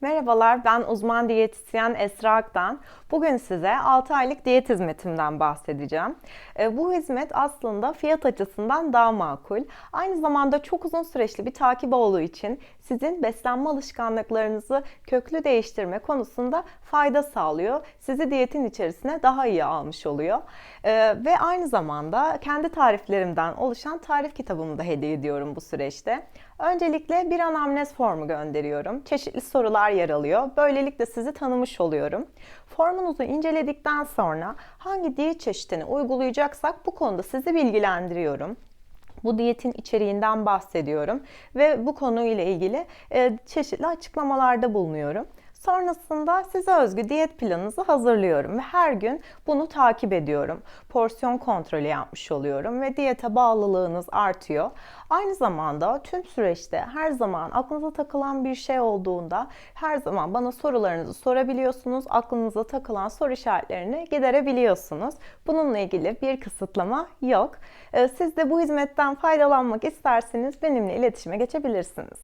Merhabalar, ben uzman diyetisyen Esra Aktan. Bugün size 6 aylık diyet hizmetimden bahsedeceğim. E, Bu hizmet aslında fiyat açısından daha makul. Aynı zamanda çok uzun süreçli bir takip olduğu için sizin beslenme alışkanlıklarınızı köklü değiştirme konusunda fayda sağlıyor. Sizi diyetin içerisine daha iyi almış oluyor. E, Ve aynı zamanda kendi tariflerimden oluşan tarif kitabımı da hediye ediyorum bu süreçte. Öncelikle bir anamnez formu gönderiyorum. Çeşitli sorular yer alıyor. Böylelikle sizi tanımış oluyorum. Formunuzu inceledikten sonra hangi diyet çeşidini uygulayacaksak bu konuda sizi bilgilendiriyorum. Bu diyetin içeriğinden bahsediyorum ve bu konuyla ilgili e, çeşitli açıklamalarda bulunuyorum. Sonrasında size özgü diyet planınızı hazırlıyorum ve her gün bunu takip ediyorum. Porsiyon kontrolü yapmış oluyorum ve diyete bağlılığınız artıyor. Aynı zamanda tüm süreçte her zaman aklınıza takılan bir şey olduğunda her zaman bana sorularınızı sorabiliyorsunuz. Aklınıza takılan soru işaretlerini giderebiliyorsunuz. Bununla ilgili bir kısıtlama yok. Ee, Siz de bu hizmetten faydalanmak isterseniz benimle iletişime geçebilirsiniz.